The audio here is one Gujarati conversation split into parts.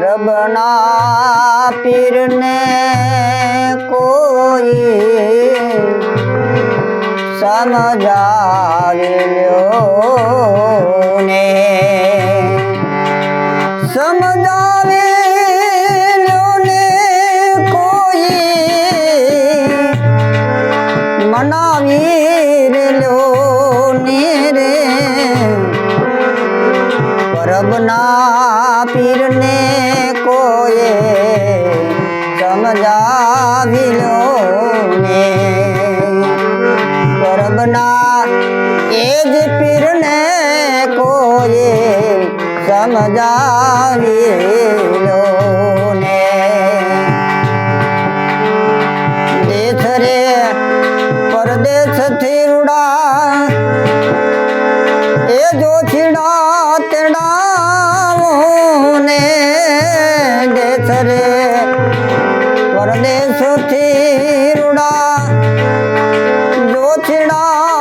રબના પીરને કોઈ સમજાવ્યો ના, એ જ પીરને કોએ સમજાવીલો ને દેશ રે પરદેશથી રૂડા, એ જો છીડા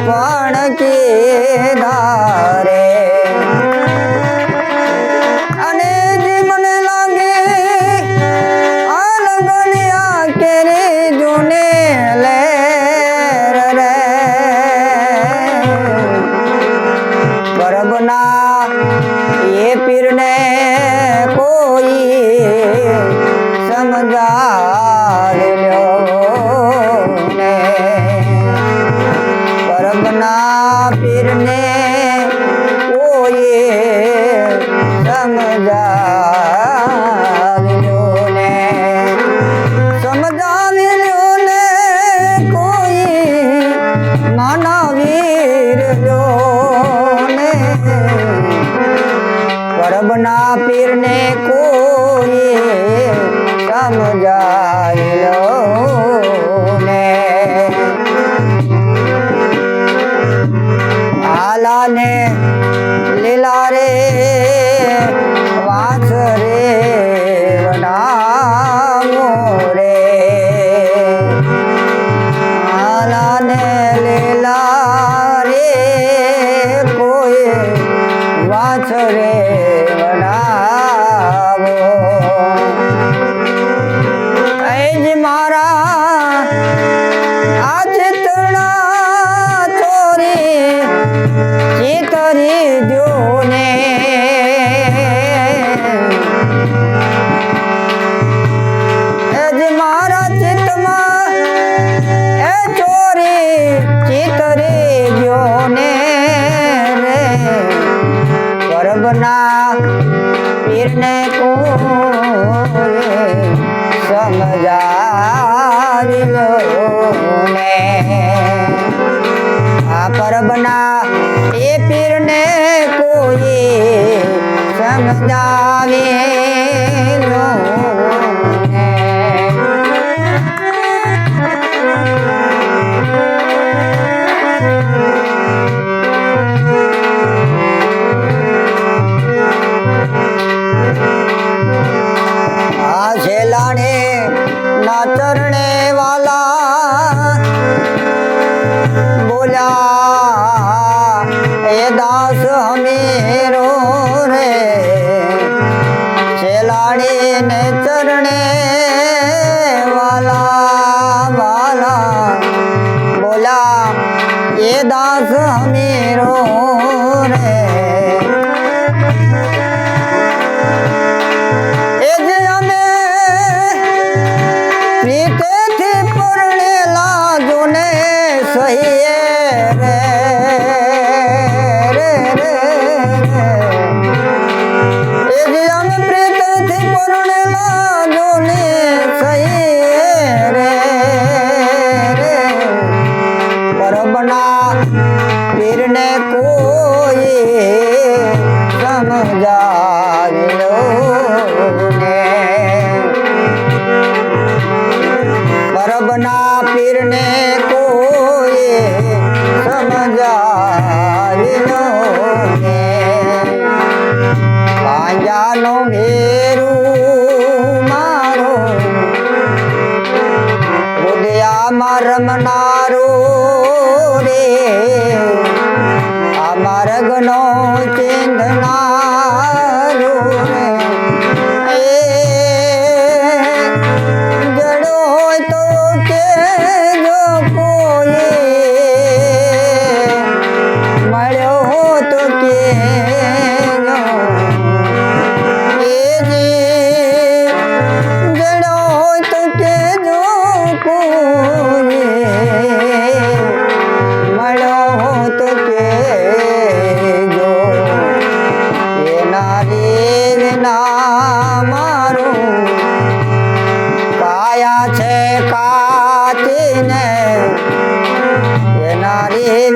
પણ કેદારે વીર જો ને. પરબના પીરને કોઈ સમજા વલ્લભના દાસ હમીરો પીરને કોઈ સમજાવી લો ને પરબના પીરને કોઈ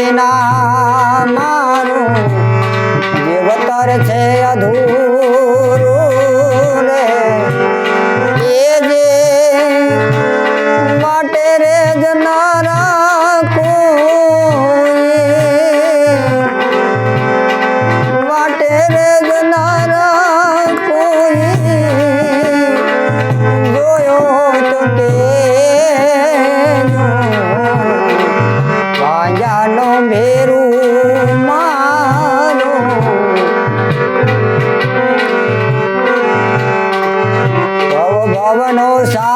વિના મારું જીવતર છે અધૂરું. મેરું માનો ભવ ભવનો સા